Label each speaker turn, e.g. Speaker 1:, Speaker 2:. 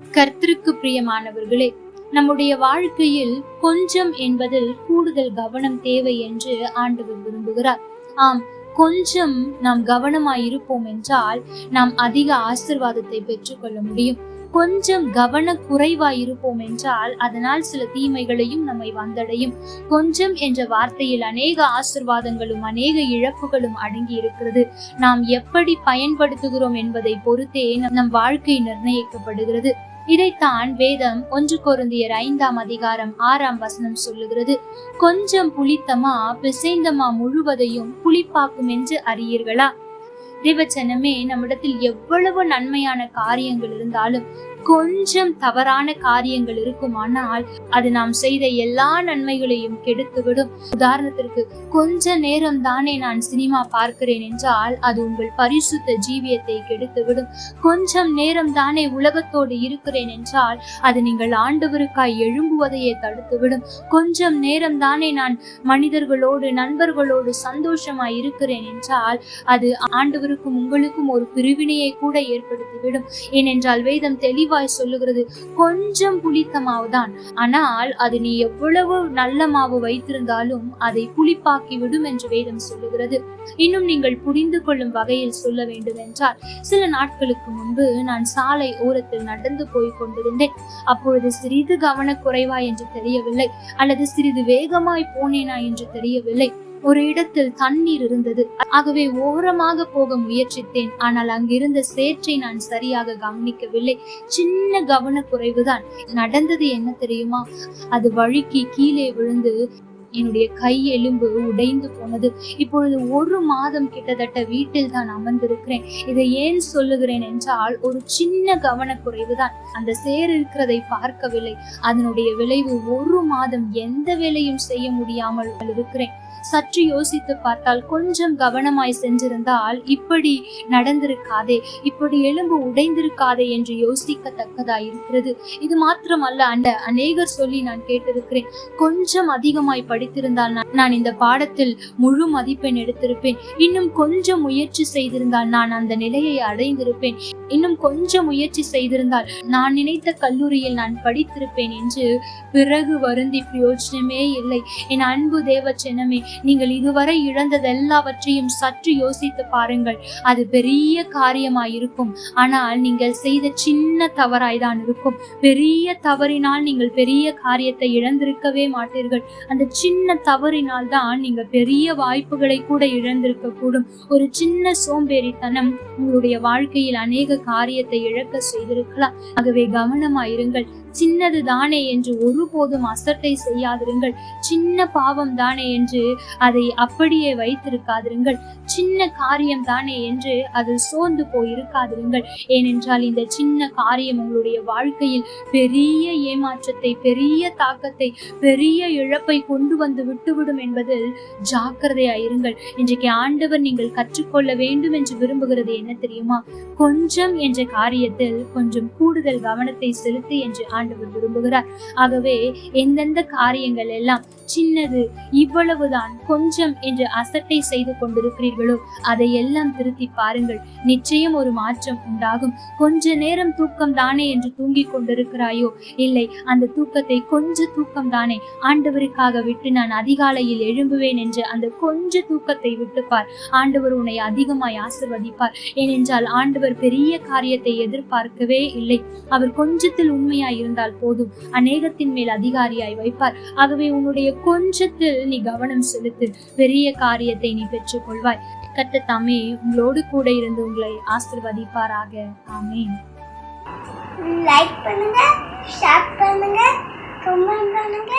Speaker 1: கர்த்தருக்கு பிரியமானவர்களே நம்முடைய வாழ்க்கையில் கொஞ்சம் என்பதில் கூடுதல் கவனம் தேவை என்று ஆண்டவர் விரும்புகிறார். ஆம் கொஞ்சம் நாம் கவனமாய் இருப்போம் என்றால் நாம் அதிக ஆசிர்வாதத்தை பெற்றுக்கொள்ள முடியும். கொஞ்சம் கவனக்குறைவா இருப்போம் என்றால் அதனால் சில தீமைகளையும் நம்மை வந்தடையும். கொஞ்சம் என்ற வார்த்தையில் அநேக ஆசிர்வாதங்களும் அநேக இழப்புகளும் அடங்கி இருக்கிறது நாம் எப்படி பயன்படுத்துகிறோம் என்பதை பொறுத்தே நம் வாழ்க்கை நிர்ணயிக்கப்படுகிறது. இதைத்தான் வேதம் ஒன்று கொருந்தியர் ஐந்தாம் அதிகாரம் ஆறாம் வசனம் சொல்லுகிறது. கொஞ்சம் புளித்தமா பிசைந்தமா முழுவதையும் புளிப்பாக்கும் என்று அறியீர்களா? தேவச்சனமே நம்மிடத்தில் எவ்வளவு நன்மையான காரியங்கள் இருந்தாலும் கொஞ்சம் தவறான காரியங்கள் இருக்குமானால் அது நாம் செய்த எல்லா நன்மைகளையும் கெடுத்துவிடும். உதாரணத்திற்கு கொஞ்ச நேரம் தானே நான் சினிமா பார்க்கிறேன் என்றால் அது உங்கள் பரிசுத்த ஜீவியத்தை கெடுத்துவிடும். கொஞ்சம் நேரம் தானே உலகத்தோடு இருக்கிறேன் என்றால் அது நீங்கள் ஆண்டவருக்காய் எழும்புவதையே தடுத்துவிடும். கொஞ்சம் நேரம் தானே நான் மனிதர்களோடு நண்பர்களோடு சந்தோஷமாய் இருக்கிறேன் என்றால் அது ஆண்டவருக்கும் உங்களுக்கும் ஒரு பிரிவினையை கூட ஏற்படுத்திவிடும். ஏனென்றால் வேதம் தெளிவாக தெளிவாய் சொல்லுகிறது. கொஞ்சம் புளித்த மாவு தான் ஆனால் அது நீ எவ்வளவு நல்ல மாவு வைத்திருந்தாலும் அதை புளிப்பாக்கி விடும் என்று வேதம் சொல்லுகிறது. இன்னும் நீங்கள் புரிந்து கொள்ளும் வகையில் சொல்ல வேண்டும் என்றால் சில நாட்களுக்கு முன்பு நான் சாலை ஓரத்தில் நடந்து போய் கொண்டிருந்தேன். அப்பொழுது சிறிது கவனக்குறைவா என்று தெரியவில்லை. அல்லது சிறிது வேகமாய் போனேனா என்று தெரியவில்லை. ஒரு இடத்தில் தண்ணீர் இருந்தது. ஆகவே ஓரமாக போக முயற்சித்தேன். ஆனால் அங்கிருந்த சேற்றை நான் சரியாக கவனிக்கவில்லை. சின்ன கவனக்குறைவுதான். நடந்தது என்ன தெரியுமா? அது வழுக்கி கீழே விழுந்து என்னுடைய கை எலும்பு உடைந்து போனது. இப்பொழுது ஒரு மாதம் கிட்டத்தட்ட வீட்டில் தான் அமர்ந்திருக்கிறேன். இதை ஏன் சொல்லுகிறேன் என்றால் ஒரு சின்ன கவனக்குறைவு தான் அந்த சேர் இருக்கிறதை பார்க்கவில்லை. அதனுடைய விளைவு ஒரு மாதம் எந்த வேலையும் செய்ய முடியாமல் இருக்கிறேன். சற்று யோசித்து பார்த்தால் கொஞ்சம் கவனமாய் சென்றிருந்தால் இப்படி நடந்திருக்காதே இப்படி எலும்பு உடைந்திருக்காதே என்று யோசிக்கத்தக்கதா இருக்கிறது. இது மாத்திரமல்ல அந்த அநேகர் சொல்லி நான் கேட்டிருக்கிறேன். கொஞ்சம் அதிகமாய் படி படித்திருந்தால் நான்- இந்த பாடத்தில் முழு மதிப்பெண் எடுத்திருப்பேன். இன்னும் கொஞ்சம் முயற்சி செய்திருந்தால் நான் அந்த நிலையை அடைந்திருப்பேன். இன்னும் கொஞ்சம் முயற்சி செய்திருந்தால் நான் நினைத்த கல்லூரியில் நான் படித்திருப்பேன் என்று பிறகு வருந்தி பிரயோஜனமே இல்லை. என் அன்பு தேவச்சனமே நீங்கள் இதுவரை இழந்தது எல்லாவற்றையும் சற்று யோசித்து பாருங்கள். அது பெரிய காரியமாய் இருக்கும் ஆனால் நீங்கள் செய்த சின்ன தவறாய்தான் இருக்கும். பெரிய தவறினால் நீங்கள் பெரிய காரியத்தை இழந்திருக்கவே மாட்டீர்கள். அந்த சின்ன தவறினால் தான் நீங்க பெரிய வாய்ப்புகளை கூட இழந்திருக்க கூடும். ஒரு சின்ன சோம்பேறித்தனம் உங்களுடைய வாழ்க்கையில் அநேக காரியத்தை இழக்க செய்திருக்கலாம். ஆகவே கவனமாயிருங்கள் சின்னது தானே என்று ஒருபோதும் அசட்டை செய்யாதிருங்கள். சின்ன பாவம் தானே என்று அதை அப்படியே வைத்திருக்காதிருங்கள். சின்ன காரியம் தானே என்று அது சோர்ந்து போயிருக்காதிருங்கள். ஏனென்றால் இந்த சின்ன காரியம் உங்களுடைய வாழ்க்கையில் பெரிய ஏமாற்றத்தை பெரிய தாக்கத்தை பெரிய இழப்பை கொண்டு வந்து விட்டுவிடும் என்பதில் ஜாக்கிரதையாயிருங்கள் இன்றைக்கு ஆண்டவர் நீங்கள் கற்றுக்கொள்ள வேண்டும் என்று விரும்புகிறது என்ன தெரியுமா? கொஞ்சம் என்ற காரியத்தில் கொஞ்சம் கூடுதல் கவனத்தை செலுத்து என்று ஆண்டவர் விரும்புகிறார். ஆகவே எந்தெந்த காரியங்கள் எல்லாம் சின்னது இவ்வளவுதான் கொஞ்சம் என்று அசட்டை செய்து கொண்டிருக்கிறீர்களோ அதை எல்லாம் திருத்தி பாருங்கள். நிச்சயம் ஒரு மாற்றம் உண்டாகும். கொஞ்ச நேரம் தூக்கம் தானே என்று தூங்கிக் கொண்டிருக்கிறாயோ? இல்லை அந்த தூக்கத்தை கொஞ்ச தூக்கம் தானே ஆண்டவருக்காக விட்டு நான் அதிகாலையில் எழும்புவேன் என்று அந்த கொஞ்ச தூக்கத்தை விட்டுப்பார் ஆண்டவர் உன்னை அதிகமாய் ஆசிர்வதிப்பார். ஏனென்றால் ஆண்டவர் பெரிய காரியத்தை எதிர்பார்க்கவே இல்லை. அவர் கொஞ்சத்தில் உண்மையாய் இருந்தால் போதும். அநேகத்தின் மேல் அதிகாரியாய் வைப்பார். ஆகவே உன்னுடைய கொஞ்சத்தில் நீ கவனம் செலுத்து. பெரிய காரியத்தை நீ பெற்றுக் கொள்வாய் கத்த தாமே உங்களோடு கூட இருந்து உங்களை ஆசிர்வதிப்பாராக. ஆமே
Speaker 2: லைக் பண்ணுங்க ஷேர் பண்ணுங்க கமெண்ட் பண்ணுங்க.